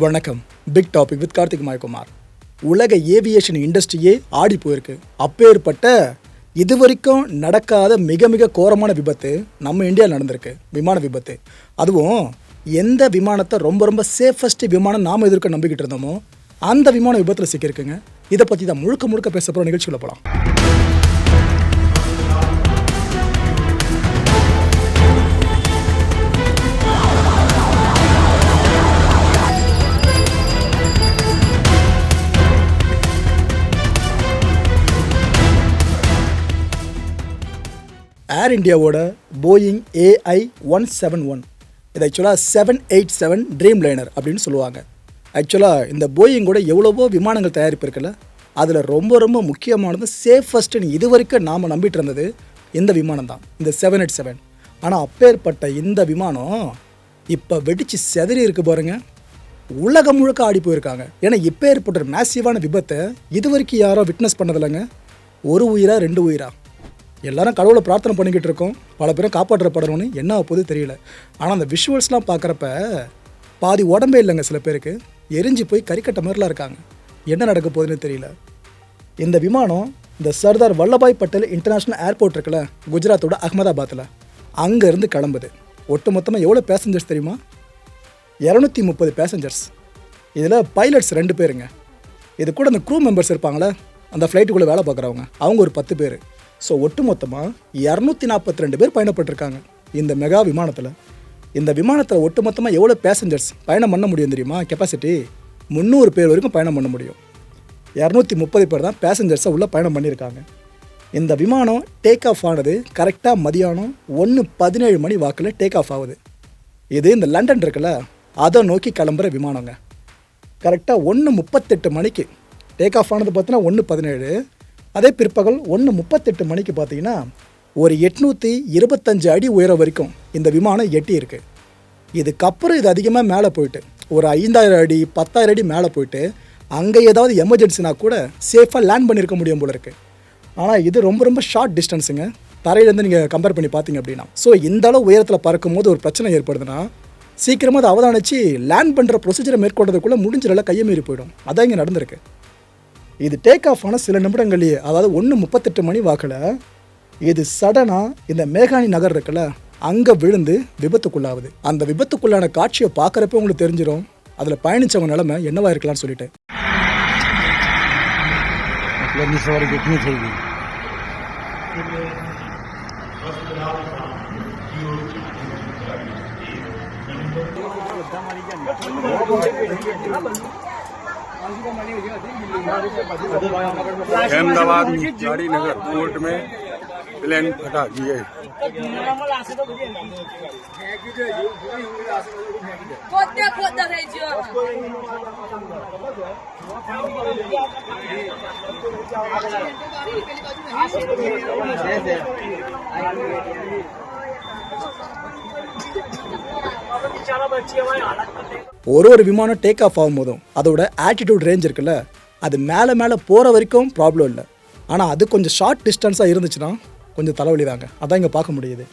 வணக்கம். Big topic with Karthik Mayakumar. உலக aviation இண்டஸ்ட்ரியே ஆடி போயிருக்கு. அப்பேற்பட்ட இது வரைக்கும் நடக்காத மிக மிக கோரமான விபத்து நம்ம இந்தியாவில் நடந்திருக்கு. விமான விபத்து. அதுவும் எந்த விமானத்தை ரொம்ப ரொம்ப சேஃபஸ்ட் விமானம் நாம் எதிர்க்க நம்பிக்கிட்டு இருந்தோமோ அந்த விமான விபத்தில் சிக்கியிருக்குங்க. இதை பற்றி தான் முழுக்க முழுக்க பேச போகிற நிகழ்ச்சிக்குள்ள போகலாம் air இண்டியாவோட Boeing AI one seven one இது ஆக்சுவலாக seven eight seven dream liner அப்படின்னு சொல்லுவாங்க. ஆக்சுவலாக இந்த போயிங் கூட எவ்வளவோ விமானங்கள் தயாரிப்பு இருக்குல்ல அதில் ரொம்ப ரொம்ப முக்கியமானது சேஃபஸ்ட்டுன்னு இது வரைக்கும் நாம் நம்பிட்டு இருந்தது இந்த விமானம் தான் இந்த செவன் எயிட் செவன் ஆனால் அப்பேற்பட்ட இந்த விமானம் இப்போ வெடித்து செதறி இருக்கு பாருங்க. உலகம் முழுக்க ஆடி போயிருக்காங்க. ஏன்னா இப்போ ஏற்பட்ட ஒரு மேசிவான விபத்தை இது வரைக்கும் யாரோ விட்னஸ் பண்ணதில்லைங்க. ஒரு உயிரா ரெண்டு உயிரா? எல்லாரும் கடவுளை பிரார்த்தனை பண்ணிக்கிட்டு இருக்கோம். பல பேரும் காப்பாற்றப்படணும்னு என்ன ஆகுது தெரியல. ஆனால் அந்த விஷுவல்ஸ்லாம் பார்க்குறப்ப பாதி உடம்பே இல்லைங்க சில பேருக்கு. எரிஞ்சு போய் கறிக்கட்ட மாதிரிலாம் இருக்காங்க. என்ன நடக்க போகுதுன்னு தெரியல. இந்த விமானம் இந்த சர்தார் வல்லபாய் பட்டேல் இன்டர்நேஷ்னல் ஏர்போர்ட் இருக்குல்ல குஜராத்தோட அகமதாபாத்தில் அங்கேருந்து கிளம்புது. ஒட்டு மொத்தமாக எவ்வளோ பேசஞ்சர்ஸ் தெரியுமா? இரநூத்தி முப்பது பேசஞ்சர்ஸ் இதில் பைலட்ஸ் ரெண்டு பேருங்க. இது கூட அந்த க்ரூ மெம்பர்ஸ் இருப்பாங்களே அந்த ஃப்ளைட்டுக்குள்ளே வேலை பார்க்குறவங்க. அவங்க ஒரு பத்து பேர். ஸோ ஒட்டு மொத்தமாக இரநூத்தி நாற்பத்தி ரெண்டு பேர் பயணப்பட்டிருக்காங்க இந்த மெகா விமானத்தில். இந்த விமானத்தில் ஒட்டு மொத்தமாக எவ்வளோ பேசஞ்சர்ஸ் பயணம் பண்ண முடியும் தெரியுமா? கெப்பாசிட்டி முந்நூறு பேர் வரைக்கும் பயணம் பண்ண முடியும். இரநூத்தி முப்பது பேர் தான் பேசஞ்சர்ஸை உள்ளே பயணம் பண்ணியிருக்காங்க. இந்த விமானம் டேக் ஆஃப் ஆனது கரெக்டாக மதியானம் ஒன்று பதினேழு மணி வாக்கில் டேக் ஆஃப் ஆகுது. இது இந்த லண்டன் இருக்குல்ல அதை நோக்கி கிளம்புற விமானங்க. கரெக்டாக ஒன்று முப்பத்தெட்டு மணிக்கு டேக் ஆஃப் ஆனது பார்த்தீங்கன்னா ஒன்று பதினேழு அதே பிற்பகல் ஒன்று முப்பத்தெட்டு மணிக்கு பார்த்தீங்கன்னா ஒரு எட்நூற்றி இருபத்தஞ்சு அடி உயரம் வரைக்கும் இந்த விமானம் எட்டி இருக்கு இதுக்கப்புறம் இது அதிகமாக மேலே போயிட்டு ஒரு ஐந்தாயிரம் அடி பத்தாயிரம் அடி மேலே போயிட்டு அங்கே ஏதாவது எமர்ஜென்சினா கூட சேஃபாக லேண்ட் பண்ணியிருக்க முடியும் போல இருக்குது ஆனால் இது ரொம்ப ரொம்ப ஷார்ட் டிஸ்டன்ஸுங்க தரையிலேருந்து நீங்கள் கம்பேர் பண்ணி பார்த்தீங்க அப்படின்னா. ஸோ இந்த அளவு உயரத்தில் பறக்கும்போது ஒரு பிரச்சனை ஏற்படுதுன்னா சீக்கிரமாக அதை அவதானிச்சு லேண்ட் பண்ணுற ப்ரொசீஜரை மேற்கொண்டதுக்குள்ளே முடிஞ்சிடல கையை மீறி போயிடும். அதான் இங்கே நடந்திருக்கு. இது டேக் ஆஃப் ஆன சில நிமிடங்கள்லேயே அதாவது ஒன்று முப்பத்தெட்டு மணி வாக்கில் இது சடனாக இந்த மேகானி நகர் இருக்குல்ல அங்கே விழுந்து விபத்துக்குள்ளாகுது. அந்த விபத்துக்குள்ளான காட்சியை பார்க்குறப்ப உங்களுக்கு தெரிஞ்சிடும் அதில் பயணிச்சவங்க நிலைமை என்னவா இருக்கலாம்னு சொல்லிட்டு. अहमदाबाद गाड़ीनगर कोर्ट में प्लेन फटा दिए खोदते खोदते रह जियो ஒரு ஒரு விமானம் டேக் ஆஃப் ஆகும்போதும் அதோட ஆட்டிடியூட் ரேஞ்ச் இருக்குல்ல அது மேலே மேலே போகிற வரைக்கும் ப்ராப்ளம் இல்லை. ஆனால் அது கொஞ்சம் ஷார்ட் டிஸ்டன்ஸாக இருந்துச்சுன்னா கொஞ்சம் தலைவலி தாங்க. அதான் இங்கே பார்க்க முடியுது.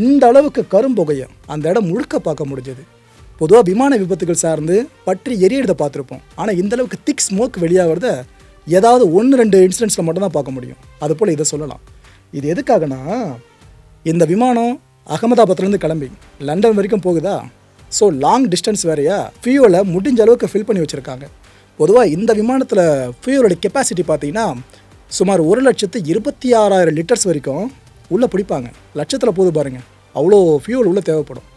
இந்த அளவுக்கு கரும்புகையை அந்த இடம் முழுக்க பார்க்க முடிஞ்சது. பொதுவாக விமான விபத்துகள் சார்ந்து பற்றி எரியறதை பார்த்துருப்போம். ஆனால் இந்த அளவுக்கு திக் ஸ்மோக் வெளியாகிறத ஏதாவது ஒன்று ரெண்டு இன்சிடென்ட்ஸில் மட்டும்தான் பார்க்க முடியும். அது போல் இதை சொல்லலாம். இது எதுக்காகனா இந்த விமானம் அகமதாபாத்லேருந்து கிளம்பி லண்டன் வரைக்கும் போகுதா? ஸோ லாங் டிஸ்டன்ஸ் வேறையா? ஃபியூவில் முடிஞ்ச அளவுக்கு ஃபில் பண்ணி வச்சுருக்காங்க. பொதுவாக இந்த விமானத்தில் ஃபியூலோட கெப்பாசிட்டி பார்த்தீங்கன்னா சுமார் ஒரு லட்சத்து இருபத்தி ஆறாயிரம் லிட்டர்ஸ் வரைக்கும் உள்ளே பிடிப்பாங்க லட்சத்தில் போது பாருங்கள் அவ்வளோ ஃபியூல் உள்ளே தேவைப்படும்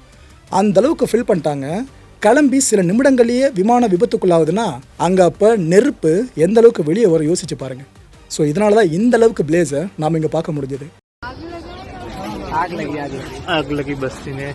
அந்த அளவுக்கு ஃபில் பண்ணிட்டாங்க கிளம்பி சில நிமிடங்கள்லேயே விமான விபத்துக்குள்ளாகுதுன்னா அங்கே அப்போ நெருப்பு எந்த அளவுக்கு வெளியே வரும் யோசிச்சு பாருங்கள் ஸோ இதனால தான் இந்த அளவுக்கு பிளேஸை நாம் இங்கே பார்க்க முடிஞ்சது आग लगी बस्ती में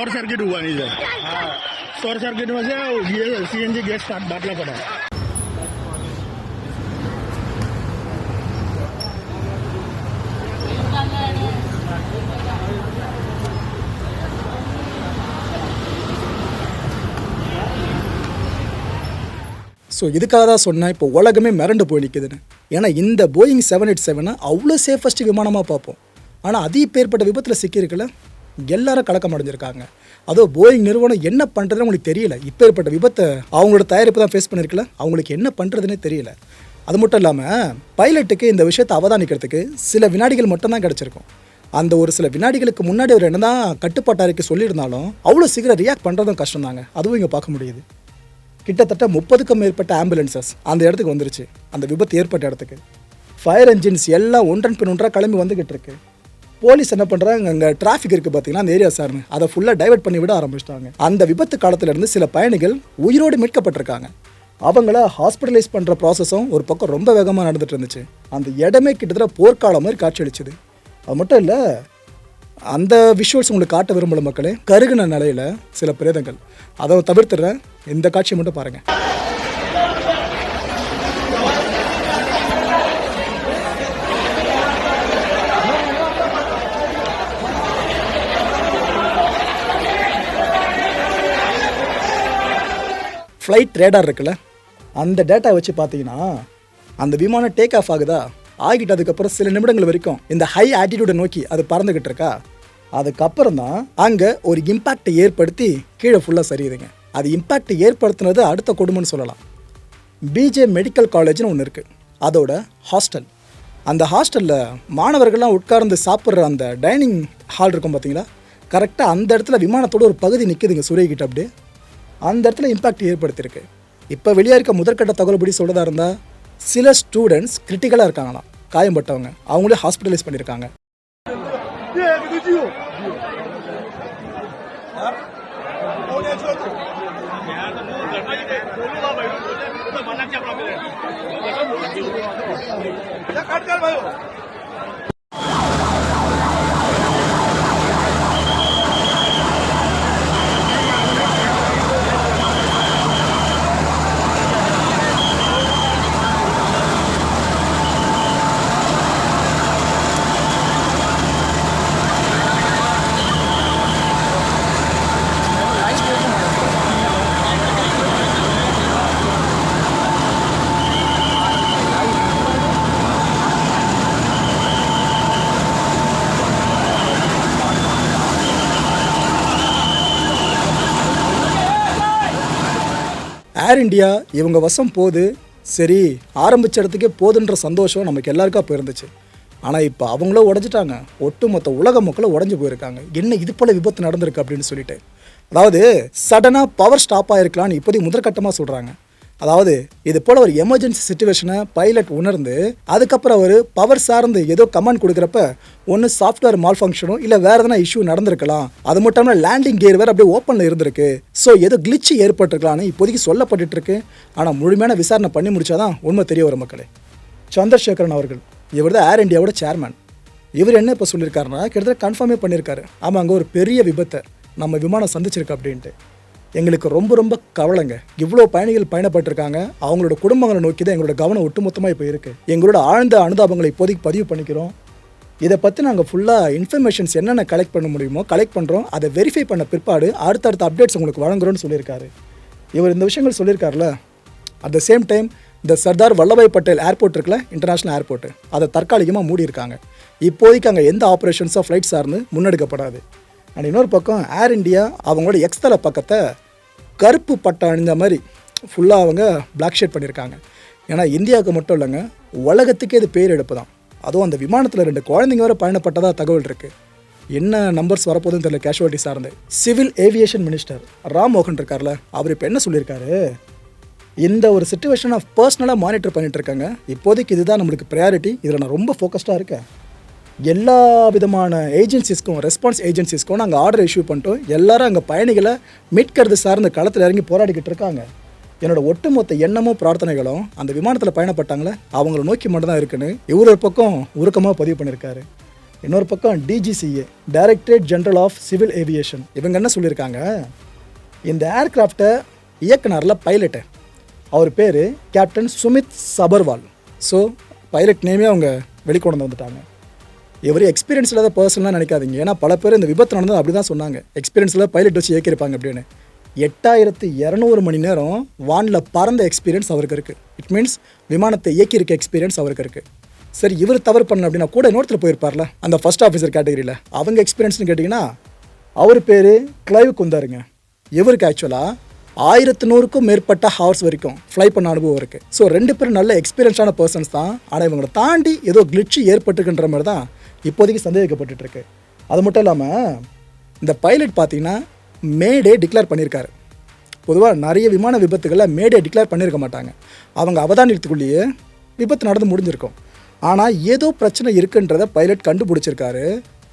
શોર્ટ સર્કિટ ઉવાની છે શોર્ટ સર્કિટમાં છે સીએનજી ગેસ બાટલા પડ્યા ஸோ இதுக்காக தான் சொன்னேன் இப்போ உலகமே மிரண்டு போய் நிற்குதுன்னு ஏன்னா இந்த போயிங் செவன் எயிட் செவனை அவ்வளோ சேஃபஸ்ட் விமானமாக பார்ப்போம். ஆனால் அதிபேற்பட்ட விபத்தில் சிக்கியிருக்கல. எல்லாரும் கலக்கம் அடைஞ்சிருக்காங்க. அதோ போயிங் நிறுவனம் என்ன பண்ணுறதுன்னு உங்களுக்கு தெரியல. இப்போ ஏற்பட்ட விபத்தை அவங்களோட தயாரிப்பு தான் ஃபேஸ் பண்ணியிருக்கல அவங்களுக்கு என்ன பண்ணுறதுனே தெரியல. அது மட்டும் இல்லாமல் பைலட்டுக்கு இந்த விஷயத்தை அவதானிக்கிறதுக்கு சில வினாடிகள் மட்டும்தான் கிடச்சிருக்கும். அந்த ஒரு சில வினாடிகளுக்கு முன்னாடி அவர் என்னதான் கட்டுப்பாட்டாருக்கு சொல்லியிருந்தாலும் அவ்வளோ சீக்கிரம் ரியாக்ட் பண்ணுறதும் கஷ்டம் தாங்க அதுவும் இங்கே பார்க்க முடியுது. கிட்டத்தட்ட முப்பதுக்கும் மேற்பட்ட ஆம்புலன்சஸ் அந்த இடத்துக்கு வந்துருச்சு. அந்த விபத்து ஏற்பட்ட இடத்துக்கு. ஃபயர் என்ஜின்ஸ் எல்லாம் ஒன்றன் பின் ஒன்றாக கிளம்பி வந்துக்கிட்டு இருக்குது போலீஸ் என்ன பண்ணுறாங்க அங்கே டிராஃபிக் இருக்குது பார்த்தீங்கன்னா அந்த ஏரியா சார்னு. அதை ஃபுல்லாக டைவர்ட் பண்ணி விட ஆரம்பிச்சிட்டாங்க. அந்த விபத்து காலத்திலேருந்து சில பயணிகள் உயிரோடு மீட்கப்பட்டிருக்காங்க. அவங்கள ஹாஸ்பிட்டலைஸ் பண்ணுற ப்ராசஸும் ஒரு பக்கம் ரொம்ப வேகமாக நடந்துட்டு இருந்துச்சு. அந்த இடமே கிட்டத்தட்ட போர்க்காலம் மாதிரி காட்சியளிச்சுது. அது மட்டும் இல்லை அந்த விஷுவல்ஸ் உங்களுக்கு காட்ட விரும்பல மக்களே கருகின நிலையில் சில பிரேதங்கள். அதை தவிர்த்துறேன் இந்த காட்சியை மட்டும் பாருங்கள் ஃப்ளைட் ரேடார் இருக்குல்ல அந்த டேட்டா வச்சு பார்த்தீங்கன்னா அந்த விமானம் டேக் ஆஃப் ஆகுதா? ஆகிட்டு அதுக்கப்புறம் சில நிமிடங்கள் வரைக்கும் இந்த ஹை ஆட்டிடியூடை நோக்கி அது பறந்துக்கிட்டு இருக்கா? அதுக்கப்புறம் தான் அங்கே ஒரு இம்பேக்டை ஏற்படுத்தி கீழே ஃபுல்லாக சரியுதுங்க. அது இம்பேக்ட் ஏற்படுத்தினது அடுத்த கொடுமைன்னு சொல்லலாம். பிஜே மெடிக்கல் காலேஜ்னு ஒன்று இருக்குது அதோட ஹாஸ்டல் அந்த ஹாஸ்டலில் மாணவர்கள்லாம் உட்கார்ந்து சாப்பிட்ற அந்த டைனிங் ஹால் இருக்கும் பார்த்தீங்களா? கரெக்டாக அந்த இடத்துல விமானத்தோட ஒரு பகுதி நிற்குதுங்க சூரியகிட்ட அப்படியே. அந்த இடத்துல இம்பாக்ட் ஏற்படுத்தியிருக்கு. இப்போ வெளியாக இருக்க முதற்கட்ட தகவல்படி சொல்கிறதா இருந்தால் சில ஸ்டூடெண்ட்ஸ் கிரிட்டிக்கலாக இருக்காங்களாம். காயம்பட்டவங்க. அவங்களே ஹாஸ்பிட்டலைஸ் பண்ணியிருக்காங்க. ஏர் இண்டியா இவங்க வசம் போகுது சரி ஆரம்பிச்ச இடத்துக்கே போதுன்ற சந்தோஷம் நமக்கு எல்லாருக்கும் அப்போ இருந்துச்சு ஆனால் இப்போ அவங்களும் உடஞ்சிட்டாங்க. ஒட்டுமொத்த உலக மக்களும் உடஞ்சி போயிருக்காங்க. என்ன இது போல் விபத்து நடந்திருக்கு அப்படின்னு சொல்லிட்டு. அதாவது சடனாக பவர் ஸ்டாப் ஆகிருக்கலான்னு இப்போதைக்கு முதற்கட்டமாக சொல்கிறாங்க அதாவது இது போல் ஒரு எமர்ஜென்சி சுச்சுவேஷனை பைலட் உணர்ந்து அதுக்கப்புறம் அவர் பவர் சார்ந்து ஏதோ கமெண்ட் கொடுக்குறப்ப ஒன்று சாஃப்ட்வேர் மால் ஃபங்க்ஷனும் இல்லை வேறு எதனா இஷ்யூ நடந்திருக்கலாம். அது மட்டும் இல்லாமல் லேண்டிங் கியர் வேறு அப்படியே ஓப்பனில் இருந்திருக்கு. ஸோ ஏதோ கிளிச்சு ஏற்பட்டிருக்கலாம்னு இப்போதைக்கு சொல்லப்பட்டு இருக்கு ஆனால் முழுமையான விசாரணை பண்ணி முடிச்சாதான் உண்மை தெரிய வரும் மக்களே. சந்திரசேகரன் அவர்கள் இவர் தான் ஏர் இண்டியாவோட சேர்மேன் இவர் என்ன இப்போ சொல்லியிருக்காருன்னா கிட்டத்தட்ட கன்ஃபார்மே பண்ணியிருக்காரு ஆமாம் அங்கே ஒரு பெரிய விபத்தை. நம்ம விமானம் சந்திச்சிருக்கு அப்படின்ட்டு. எங்களுக்கு ரொம்ப ரொம்ப கவலைங்க. இவ்வளோ பயணிகள் பயணப்பட்டிருக்காங்க. அவங்களோட குடும்பங்களை நோக்கி தான் எங்களோட கவனம் ஒட்டுமொத்தமாக இப்போ இருக்குது எங்களோட ஆழ்ந்த அனுதாபங்களை இப்போதைக்கு பதிவு பண்ணிக்கிறோம். இதை பற்றி நாங்கள் ஃபுல்லாக இன்ஃபர்மேஷன்ஸ் என்னென்ன கலெக்ட் பண்ண முடியுமோ கலெக்ட் பண்ணுறோம் அதை வெரிஃபை பண்ண பிற்பாடு அடுத்தடுத்த அப்டேட்ஸ் உங்களுக்கு வழங்குறோம்னு சொல்லியிருக்காரு. இவர் இந்த விஷயங்கள் சொல்லியிருக்காருல? அட் த சேம் டைம் இந்த சர்தார் வல்லபாய் பட்டேல் ஏர்போர்ட் இருக்குல்ல? இன்டர்நேஷனல் ஏர்போர்ட்டு அதை தற்காலிகமாக மூடியிருக்காங்க. இப்போதைக்கு அங்கே எந்த ஆப்ரேஷன்ஸோ ஃப்ளைட் சார்ந்து முன்னெடுக்கப்படாது. அண்ட் இன்னொரு பக்கம் ஏர் இண்டியா அவங்களோட எக்ஸ்தல பக்கத்தை கருப்பு பட்டை அணிந்த மாதிரி ஃபுல்லாக அவங்க பிளாக் ஷேட் பண்ணியிருக்காங்க ஏன்னா இந்தியாவுக்கு மட்டும் இல்லைங்க உலகத்துக்கே இது பேர் எடுப்பு தான். அதுவும் அந்த விமானத்தில் ரெண்டு குழந்தைங்க வர பயணப்பட்டதாக தகவல் இருக்குது என்ன நம்பர்ஸ் வரப்போகுதுன்னு தெரியல கேஷுவாலிட்டி சார்ந்து. சிவில் ஏவியேஷன் மினிஸ்டர் ராம் மோகன் இருக்கார்ல அவர் இப்போ என்ன சொல்லியிருக்காரு? இந்த ஒரு சுச்சுவேஷனை பர்சனலாக மானிட்டர் பண்ணிட்டு இருக்காங்க. இப்போதைக்கு இதுதான் நம்மளுக்கு ப்ரையாரிட்டி இதில் நான் ரொம்ப ஃபோக்கஸ்டாக இருக்கேன். எல்லா விதமான ஏஜென்சிஸ்க்கும் ரெஸ்பான்ஸ் ஏஜென்சிஸ்க்கும் நாங்கள் ஆர்டர் இஷ்யூ பண்ணிட்டோம். எல்லாரும் அங்கே பயணிகளை மீட்கிறது சார்ந்த களத்தில் இறங்கி போராடிக்கிட்டு இருக்காங்க. என்னோட ஒட்டுமொத்த எண்ணமும் பிரார்த்தனைகளும் அந்த விமானத்தில் பயணப்பட்டாங்களே அவங்கள நோக்கி மட்டும்தான் இருக்குன்னு இவர் ஒரு பக்கம் உருக்கமாக பதிவு பண்ணியிருக்காரு இன்னொரு பக்கம் DGCA directorate general of civil aviation இவங்க என்ன சொல்லியிருக்காங்க? இந்த ஏர்கிராஃப்டை இயக்குனரில் பைலட்டு அவர் பேர் captain Sumeet Sabharwal so pilot நேமே அவங்க வெளிக்கொண்டு வந்துட்டாங்க. இவர் எக்ஸ்பீரியன்ஸ் இல்லாத பர்சன்லாம் நினைக்காதீங்க. ஏன்னா பல பேர் இந்த விபத்து நடந்தது அப்படி தான் சொன்னாங்க எக்ஸ்பீரியன்ஸில் பைலட் வச்சு இயக்கியிருப்பாங்க அப்படின்னு. எட்டாயிரத்து இரநூறு மணி நேரம் வானில் பறந்த எக்ஸ்பீரியன்ஸ் அவருக்கு இருக்குது இட் மீன்ஸ் விமானத்தை இயக்கியிருக்க எக்ஸ்பீரியன்ஸ் அவருக்கு இருக்குது சரி இவர் தவறு பண்ண அப்படின்னா கூட இன்னொருத்தர் போயிருப்பார்ல அந்த ஃபர்ஸ்ட் ஆஃபீஸர் கேட்டகரியில் அவங்க எக்ஸ்பீரியன்ஸ்னு கேட்டிங்கன்னா அவர் பேர் கிளைவ் குந்தாருங்க. இவருக்கு ஆக்சுவலாக ஆயிரத்து நூறுக்கும் மேற்பட்ட ஹவர்ஸ் வரைக்கும் ஃப்ளை பண்ண அனுபவம் இருக்குது ஸோ ரெண்டு பேரும் நல்ல எக்ஸ்பீரியன்ஸான பர்சன்ஸ் தான். ஆனால் இவங்களை தாண்டி ஏதோ கிளிச்சு ஏற்பட்டுருக்குன்ற மாதிரி தான் இப்போதைக்கு சந்தேகிக்கப்பட்டுட்டு இருக்கு அது மட்டும் இல்லாமல் இந்த பைலட் பார்த்தீங்கன்னா மேடே டிக்ளேர் பண்ணியிருக்காரு பொதுவாக நிறைய விமான விபத்துகளில் மேடே டிக்ளேர் பண்ணியிருக்க மாட்டாங்க. அவங்க அவதானியத்துக்குள்ளேயே விபத்து நடந்து முடிஞ்சிருக்கும். ஆனால் ஏதோ பிரச்சனை இருக்குன்றத பைலட் கண்டுபிடிச்சிருக்காரு.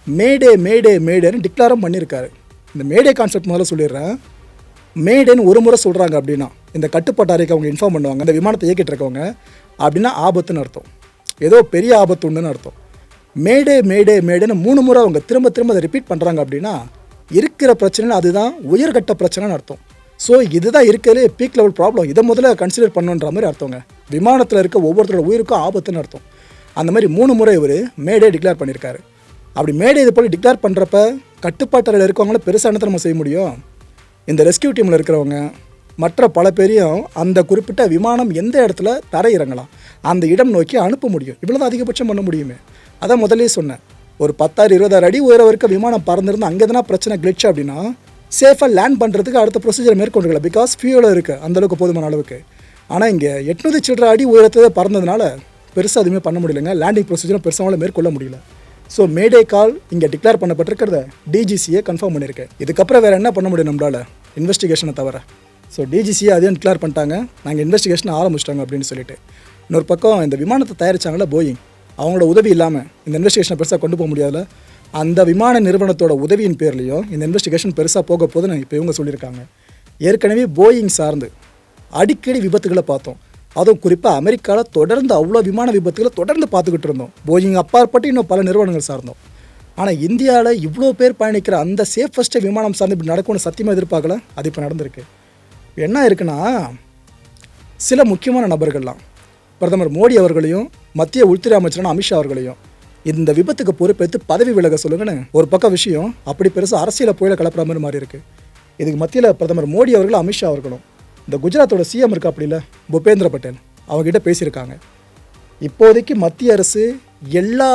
மேடே மேடே மேடேன்னு டிக்ளேரும் பண்ணியிருக்காரு இந்த மேடே கான்செப்ட் முதல்ல சொல்லிடுறேன். மேடேன்னு ஒரு முறை சொல்கிறாங்க அப்படின்னா இந்த கட்டுப்பாட்டு அறைக்கு அவங்க இன்ஃபார்ம் பண்ணுவாங்க. இந்த விமானத்தை இயக்கிட்டு இருக்கவங்க. அப்படின்னா ஆபத்துன்னு அர்த்தம். ஏதோ பெரிய ஆபத்து உண்டுன்னு அர்த்தம். மேடே மேடே மேடேன்னு மூணு முறை அவங்க திரும்ப திரும்ப அதை ரிப்பீட் பண்ணுறாங்க அப்படின்னா இருக்கிற பிரச்சனை அதுதான் உயர்கட்ட பிரச்சனைன்னு அர்த்தம். ஸோ இதுதான் இருக்கிறதுலே பீக் லெவல் ப்ராப்ளம் இதை முதல்ல கன்சிடர் பண்ணுன்ற மாதிரி அர்த்தங்க. விமானத்தில் இருக்க ஒவ்வொருத்தரோட உயிருக்கும் ஆபத்துன்னு அர்த்தம். அந்த மாதிரி மூணு முறை இவர் மேடே டிக்ளேர் பண்ணியிருக்காரு. அப்படி மேடே இது போல் டிக்ளேர் பண்ணுறப்ப கட்டுப்பாட்டறையில் இருக்கவங்கள பெருசாக என்ன நம்ம செய்ய முடியும்? இந்த ரெஸ்கியூ டீமில் இருக்கிறவங்க மற்ற பல பேரையும் அந்த குறிப்பிட்ட விமானம் எந்த இடத்துல தரையிறங்கலாம் அந்த இடம் நோக்கி அனுப்ப முடியும். இவ்வளோ தான் அதிகபட்சம் பண்ண முடியுமே. அதான் முதலே சொன்னேன். ஒரு பத்தாயிரம் இருபதாயிரம் அடி உயரம் வரைக்கும் விமானம் பறந்துருந்து அங்கே எதனா பிரச்சனை கிளிச் அப்படின்னா சேஃபாக லேண்ட் பண்ணுறதுக்கு அடுத்த ப்ரொசீஜர் மேற்கொண்டுக்கலாம் பிகாஸ் ஃபியூலும் இருக்குது அந்தளவுக்கு போதுமான அளவுக்கு. ஆனால் இங்கே எட்நூறு சில்லற அடி உயரத்தை பறந்ததுனால பெருசாக எதுவுமே பண்ண முடியலங்க. லேண்டிங் ப்ரொசீஜரும் பெருசாக மேற்கொள்ள முடியல. ஸோ மேடே கால் இங்கே டிக்ளேர் பண்ணப்பட்டிருக்கிறத டிஜிசியை கன்ஃபார்ம் பண்ணியிருக்கேன் இதுக்கப்புறம் வேறு என்ன பண்ண முடியும் நம்மளால்? இன்வெஸ்டிகேஷனை தவிர. ஸோ டிஜிசியை அதையும் டிக்ளேர் பண்ணிட்டாங்க. நாங்கள் இன்வெஸ்டிகேஷன் ஆரம்பிச்சிட்டாங்க அப்படின்னு சொல்லிட்டு. இன்னொரு பக்கம் இந்த விமானத்தை தயாரிச்சாங்களே போயிங் அவங்களோட உதவி இல்லாமல் இந்த இன்வெஸ்டிகேஷனை பெருசாக கொண்டு போக முடியாதுல. அந்த விமான நிறுவனத்தோட உதவியின் பேர்லையும் இந்த இன்வெஸ்டிகேஷன் பெருசாக போக போகுதுன்னு இப்போ இவங்க சொல்லியிருக்காங்க. ஏற்கனவே போயிங் சார்ந்து அடிக்கடி விபத்துகளை பார்த்தோம். அதுவும் குறிப்பாக அமெரிக்காவில் தொடர்ந்து அவ்வளோ விமான விபத்துகளை தொடர்ந்து பார்த்துக்கிட்டு இருந்தோம். போயிங் அப்பாற்பட்டு இன்னும் பல நிறுவனங்கள் சார்ந்தோம். ஆனால் இந்தியாவில் இவ்வளோ பேர் பயணிக்கிற அந்த சேஃபஸ்ட்டு விமானம் சார்ந்து இப்படி நடக்கும்னு சத்தியமாக எதிர்பார்க்கல? அது இப்போ நடந்திருக்கு. என்ன இருக்குன்னா சில முக்கியமான நபர்கள்லாம் பிரதமர் மோடி அவர்களையும் மத்திய உள்துறை அமைச்சரான அமித்ஷா அவர்களையும். இந்த விபத்துக்கு பொறுப்பேற்று பதவி விலக சொல்லுங்கன்னு ஒரு பக்கம் விஷயம் அப்படி பெருசாக அரசியல புயல கலப்புற மாதிரி மாறி இருக்கு. இதுக்கு மத்தியில் பிரதமர் மோடி அவர்களும் அமித்ஷா அவர்களும். இந்த குஜராத்தோட சிஎம் இருக்கா அப்படில பூபேந்திர பட்டேல் அவங்ககிட்ட பேசியிருக்காங்க. இப்போதைக்கு மத்திய அரசு எல்லா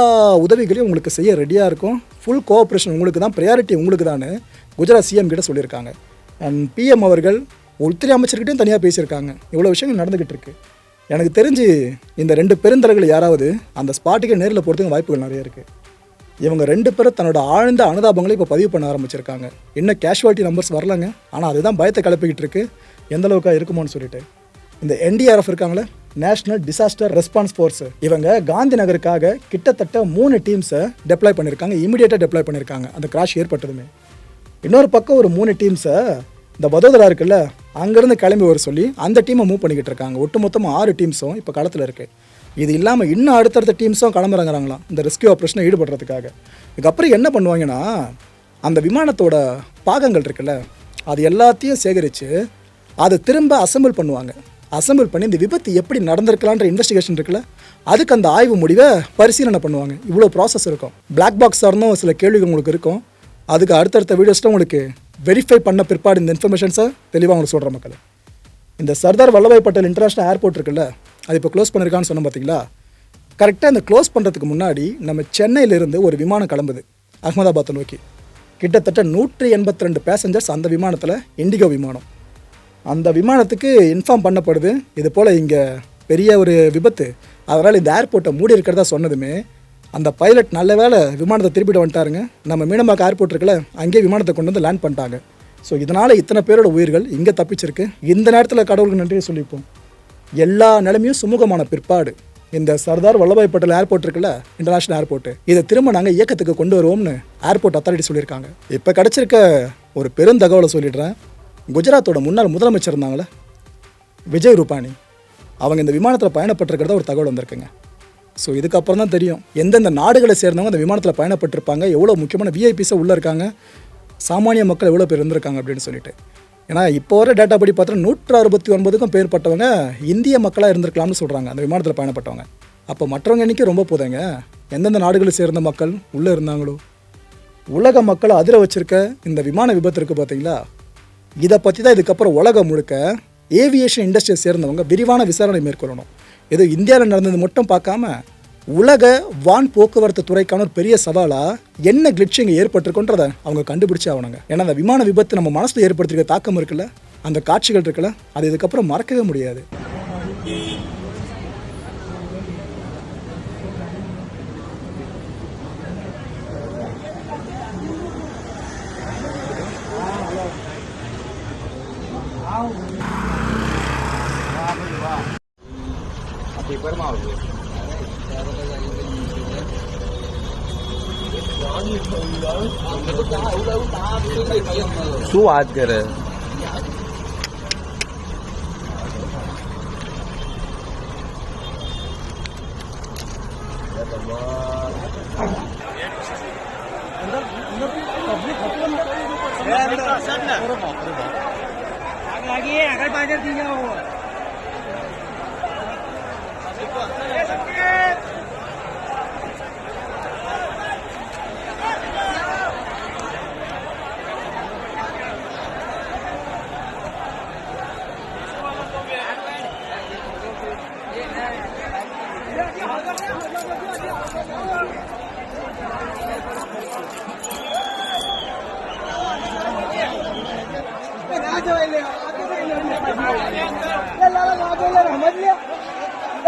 உதவிகளையும் உங்களுக்கு செய்ய ரெடியாக இருக்கும். ஃபுல் கோஆப்ரேஷன் உங்களுக்கு தான் ப்ரையாரிட்டி உங்களுக்கு தான் குஜராத் சிஎம் கிட்ட சொல்லியிருக்காங்க. அண்ட் பிஎம் அவர்கள் உள்துறை அமைச்சர்கிட்டையும் தனியாக பேசியிருக்காங்க. இவ்வளோ விஷயங்கள் நடந்துக்கிட்டு இருக்கு. எனக்கு தெரிஞ்சு இந்த ரெண்டு பெருந்தலைகள் யாராவது அந்த ஸ்பாட்டுக்கே நேரில் போகிறதுக்கு வாய்ப்புகள் நிறைய இருக்குது இவங்க ரெண்டு பேரும் தன்னோட ஆழ்ந்த அனுதாபங்களை இப்போ பதிவு பண்ண ஆரம்பிச்சிருக்காங்க. இன்னும் கேஷுவாலிட்டி நம்பர்ஸ் வரலங்க. ஆனால் அதுதான் பயத்தை கிளப்பிக்கிட்டு இருக்கு. எந்த அளவுக்காக இருக்குமோன்னு சொல்லிட்டு. இந்த என்டிஆர்எஃப் இருக்காங்களே நேஷனல் டிசாஸ்டர் ரெஸ்பான்ஸ் ஃபோர்ஸ் இவங்க காந்தி நகருக்காக கிட்டத்தட்ட மூணு டீம்ஸை டெப்ளாய் பண்ணியிருக்காங்க இமீடியட்டாக டெப்ளாய் பண்ணியிருக்காங்க அந்த கிராஷ் ஏற்பட்டதுமே. இன்னொரு பக்கம் ஒரு மூணு டீம்ஸை இந்த வதோதரா இருக்குல்ல அங்கேருந்து கிளம்பி வர சொல்லி அந்த டீமை மூவ் பண்ணிக்கிட்டு இருக்காங்க. ஒட்டுமொத்தமாக ஆறு டீம்ஸும் இப்போ களத்தில் இருக்குது இது இல்லாமல் இன்னும் அடுத்தடுத்த டீம்ஸும் களமிறங்குறாங்களாம் இந்த ரெஸ்கியூ ஆப்ரேஷனை ஈடுபடுறதுக்காக. இதுக்கப்புறம் என்ன பண்ணுவாங்கன்னா அந்த விமானத்தோட பாகங்கள் இருக்குல்ல அது எல்லாத்தையும் சேகரித்து அதை திரும்ப அசெம்பிள் பண்ணுவாங்க. அசம்பிள் பண்ணி இந்த விபத்து எப்படி நடந்திருக்கலான்ற இன்வெஸ்டிகேஷன் இருக்குல்ல அதுக்கு அந்த ஆய்வு முடிவை பரிசீலனை பண்ணுவாங்க. இவ்வளோ ப்ராசஸ் இருக்கும். பிளாக் பாக்ஸ் சார்ந்தும் சில கேள்விகள் உங்களுக்கு இருக்கும். அதுக்கு அடுத்தடுத்த வீடியோஸில் உங்களுக்கு வெரிஃபை பண்ண பிற்பாடு இந்த இன்ஃபர்மேஷன்ஸை தெளிவாக உங்களுக்கு சொல்கிற மக்கள். இந்த சர்தார் வல்லபாய் பட்டேல் இன்டர்நேஷனல் ஏர்போர்ட் இருக்குல்ல அது இப்போ க்ளோஸ் பண்ணியிருக்கான்னு சொன்னோம் பார்த்தீங்களா கரெக்டாக இந்த க்ளோஸ் பண்ணுறதுக்கு முன்னாடி நம்ம சென்னையிலிருந்து ஒரு விமானம் கிளம்புது அகமதாபாத்தை நோக்கி. கிட்டத்தட்ட நூற்றி எண்பத்தி ரெண்டு பேசஞ்சர்ஸ் அந்த விமானத்தில் இண்டிகோ விமானம். அந்த விமானத்துக்கு இன்ஃபார்ம் பண்ணப்படுது இது போல் இங்கே பெரிய ஒரு விபத்து. அதனால் இந்த ஏர்போர்ட்டை மூடி இருக்கிறதா சொன்னதுமே அந்த பைலட் நல்ல வேளை விமானத்தை திருப்பிட்டு வந்துட்டாருங்க. நம்ம மீனம்பாக்கம் ஏர்போர்ட் இருக்குல்ல அங்கேயே விமானத்தை கொண்டு வந்து லேண்ட் பண்ணிட்டாங்க. ஸோ இதனால் இத்தனை பேரோட உயிர்கள் இங்கே தப்பிச்சிருக்கு. இந்த நேரத்தில் கடவுளுக்கு நன்றியை சொல்லிப்போம். எல்லா நிலைமையும் சுமூகமான பிற்பாடு. இந்த சர்தார் வல்லபாய் பட்டேல் ஏர்போர்ட் இருக்குல்ல இன்டர்நேஷனல் ஏர்போர்ட் இதை திரும்ப நாங்கள் இயக்கத்துக்கு கொண்டு வருவோம்னு ஏர்போர்ட் அத்தாரிட்டி சொல்லியிருக்காங்க. இப்போ கிடச்சிருக்க ஒரு பெருந்தகவலை சொல்லிடுறேன். குஜராத்தோட முன்னாள் முதலமைச்சர் இருந்தாங்களே விஜய் ரூபானி. அவங்க இந்த விமானத்தில் பயணப்பட்டிருக்கிறதா ஒரு தகவல் வந்திருக்குங்க. ஸோ இதுக்கப்புறம் தான் தெரியும். எந்தெந்த நாடுகளை சேர்ந்தவங்க அந்த விமானத்தில் பயணப்பட்டிருப்பாங்க எவ்வளோ முக்கியமான விஐபிஸாக உள்ளே இருக்காங்க சாமானிய மக்கள் எவ்வளோ பேர் இருந்திருக்காங்க அப்படின்னு சொல்லிட்டு. ஏன்னா இப்போ வர டேட்டா படி பார்த்தா நூற்று அறுபத்தி ஒன்பதுக்கும் பேர்பட்டவங்க இந்திய மக்களாக இருந்திருக்கலாம்னு சொல்கிறாங்க அந்த விமானத்தில் பயணப்பட்டவங்க. அப்போ மற்றவங்க எண்ணிக்கை ரொம்ப போதைங்க. எந்தெந்த நாடுகளை சேர்ந்த மக்கள் உள்ளே இருந்தாங்களோ? உலக மக்களை அதிர வச்சிருக்க இந்த விமான விபத்து இருக்குது பார்த்தீங்களா இதை பற்றி தான் இதுக்கப்புறம் உலகம் முழுக்க ஏவியேஷன் இண்டஸ்ட்ரியை சேர்ந்தவங்க விரிவான விசாரணை மேற்கொள்ளணும். ஏதோ இந்தியாவில் நடந்தது மட்டும் பார்க்காம உலக வான் போக்குவரத்து துறைக்கான ஒரு பெரிய சவாலாக என்ன கிளிட்ச் இங்கே ஏற்பட்டிருக்குன்றதை அவங்க கண்டுபிடிச்சே ஆகணுங்க. ஏன்னா அந்த விமான விபத்து நம்ம மனசில் ஏற்படுத்திருக்க தாக்கம் இருக்குல்ல? அந்த காட்சிகள் இருக்குல்ல? அது இதுக்கப்புறம் மறக்கவே முடியாது. શું વાત કરે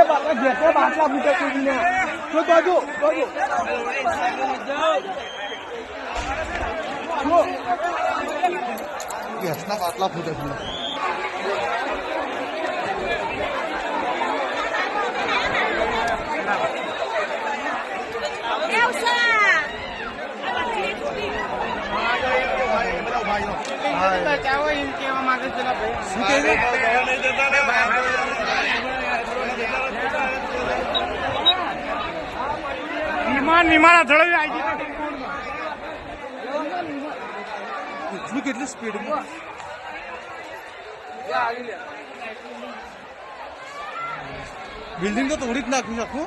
બાપા જેટલા બાટલા મૂકે કુદી ને તો બાજુ બાજુ ગેસના બાટલા ફૂટે છે બચાવો એમ કેવા માંગે પેલા વિમાન કેટલી સ્પીડ બિલ્ડિંગ તો તોડી જ નાખ્યું નાખું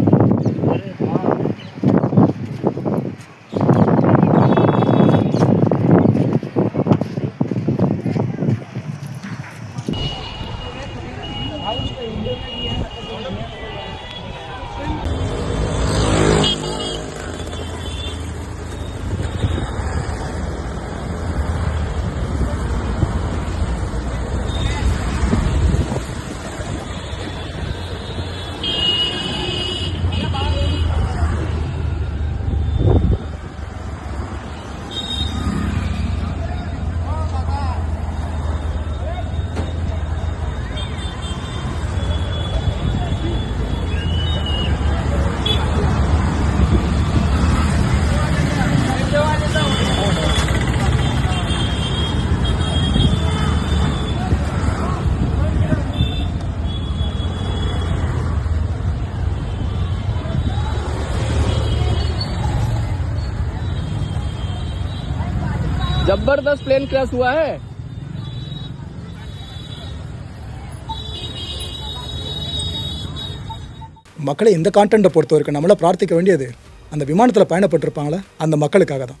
जबरदस्त प्लेन क्रैश हुआ है மக்களை இந்த கான்டென்ட்டை பொறுத்த வரைக்கும் நம்மள பிரார்த்திக்க வேண்டியது அந்த விமானத்தில் பயணப்பட்டிருப்பாங்களே அந்த மக்களுக்காக தான்